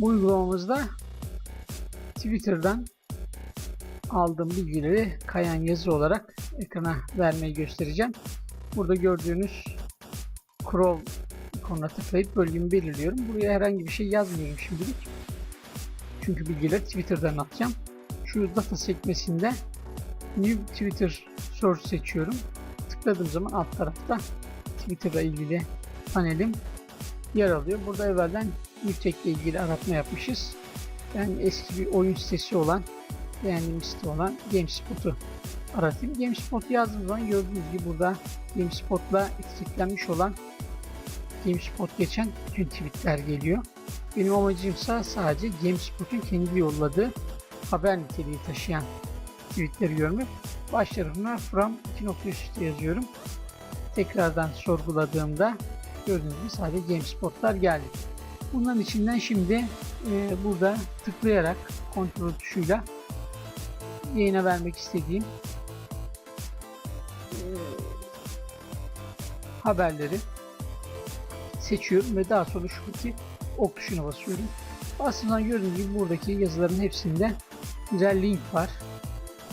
Uygulamamızda Twitter'dan aldığım bilgileri kayan yazı olarak ekrana vermeyi göstereceğim. Burada gördüğünüz scroll ikonuna tıklayıp bölgemi belirliyorum. Buraya herhangi bir şey yazmıyorum şimdilik. Çünkü bilgileri Twitter'dan atacağım. Şu data sekmesinde New Twitter Source seçiyorum. Tıkladığım zaman alt tarafta Twitter'la ilgili panelim yer alıyor. Burada evvelden Newtek ile ilgili aratma yapmışız. Ben eski bir oyun sitesi olan beğendiğim site olan GameSpot'u aratayım. GameSpot yazdığım zaman gördüğünüz gibi burada GameSpot'la etiketlenmiş olan GameSpot geçen bütün tweetler geliyor. Benim amacımsa sadece GameSpot'un kendi yolladığı haber niteliği taşıyan tweetleri görmek. Baş tarafına from 2 nokta üstü yazıyorum. Tekrardan sorguladığımda gördüğünüz gibi sadece GameSpot'lar geldi. Bunların içinden şimdi e, burada tıklayarak kontrol tuşuyla yayına vermek istediğim e, haberleri seçiyorum ve daha sonra şuradaki ok tuşuna basıyorum. Aslında gördüğünüz gibi buradaki yazıların hepsinde birer link var.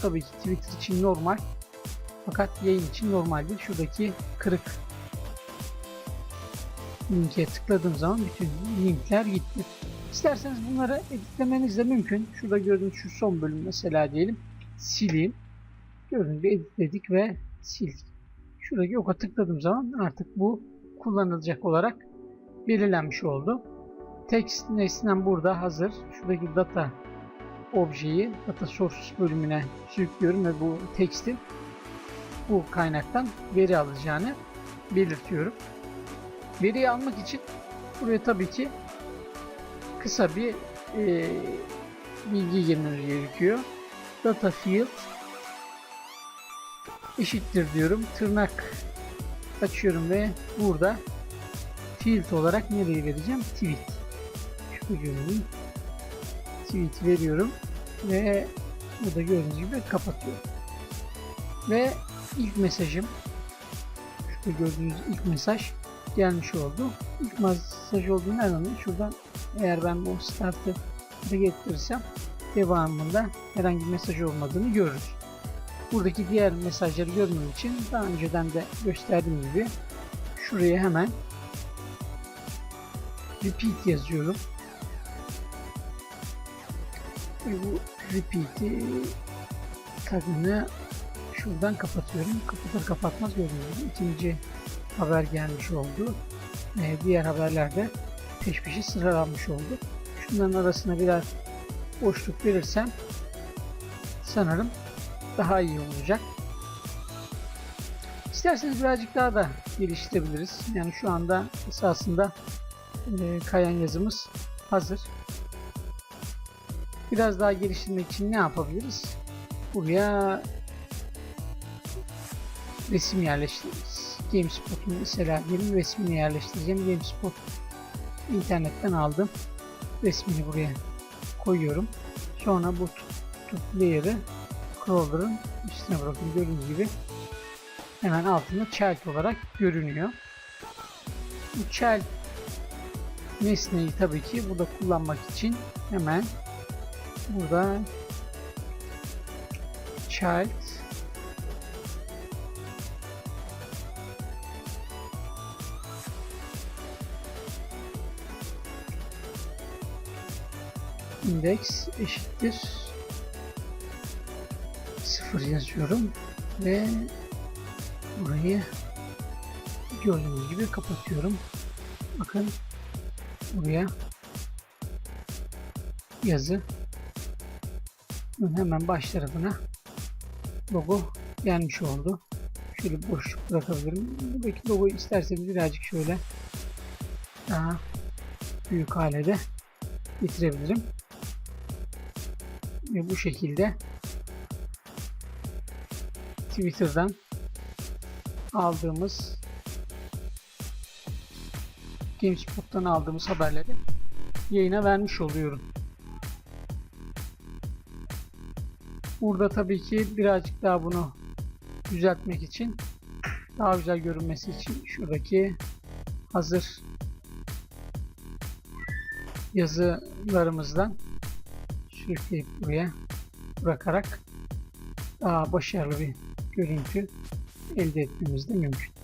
Tabii ki Twitter için normal. Fakat yayın için normal değil. Şuradaki kırık linke tıkladığım zaman bütün linkler gitti. İsterseniz bunları editlemeniz de mümkün. Şurada gördüğünüz şu son bölüm mesela diyelim. Sileyim. Gördüğünüz gibi editledik ve sildik. Şuradaki oka tıkladığım zaman artık bu kullanılacak olarak belirlenmiş oldu. Text nesnem burada hazır. Şuradaki data objeyi data source bölümüne sürüklüyorum ve bu teksti bu kaynaktan veri alacağını belirtiyorum. Veriyi almak için buraya tabii ki kısa bir e, bilgi girmemiz gerekiyor. Data field eşittir diyorum. Tırnak açıyorum ve burada field olarak nereye vereceğim? Tweet. Şu görünüm. Tweet veriyorum ve burada gördüğünüz gibi kapatıyorum. Ve ilk mesajım şurada gördüğünüz ilk mesaj gelmiş oldu. İlk mesaj olduğunu anlayayım? Şuradan eğer ben bu startı getirirsem devamında herhangi bir mesaj olmadığını görürüz. Buradaki diğer mesajları görmem için daha önceden de gösterdiğim gibi şuraya hemen repeat yazıyorum. Ve bu repeat'i tagını şuradan kapatıyorum. Kapatır kapatmaz gibi ikinci haber gelmiş oldu. Ee, diğer haberlerde peş peşe sıralanmış oldu. Şunların arasına biraz boşluk verirsem sanırım daha iyi olacak. İsterseniz birazcık daha da geliştirebiliriz. Yani şu anda esasında e, kayan yazımız hazır. Biraz daha geliştirmek için ne yapabiliriz? Buraya resim yerleştiririz. GameSpot'un mesela benim resmini yerleştireceğim. GameSpot internetten aldım. Resmini buraya koyuyorum. Sonra bu tut layer'ı crawler'ın üstüne bırakın. Gördüğünüz gibi hemen altında child olarak görünüyor. Bu child nesneyi tabii ki burada kullanmak için hemen burada child index eşittir 0 yazıyorum ve burayı gördüğünüz gibi kapatıyorum. Bakın buraya yazı hemen baş tarafına logo gelmiş oldu. Şöyle boşluk bırakabilirim. Buradaki logoyu isterseniz birazcık şöyle daha büyük hale de getirebilirim. Ve bu şekilde Twitter'dan aldığımız GameSpot'tan aldığımız haberleri yayına vermiş oluyorum. Burada tabii ki birazcık daha bunu düzeltmek için daha güzel görünmesi için şuradaki hazır yazılarımızdan sürükleyip buraya bırakarak daha başarılı bir görüntü elde etmemiz de mümkün.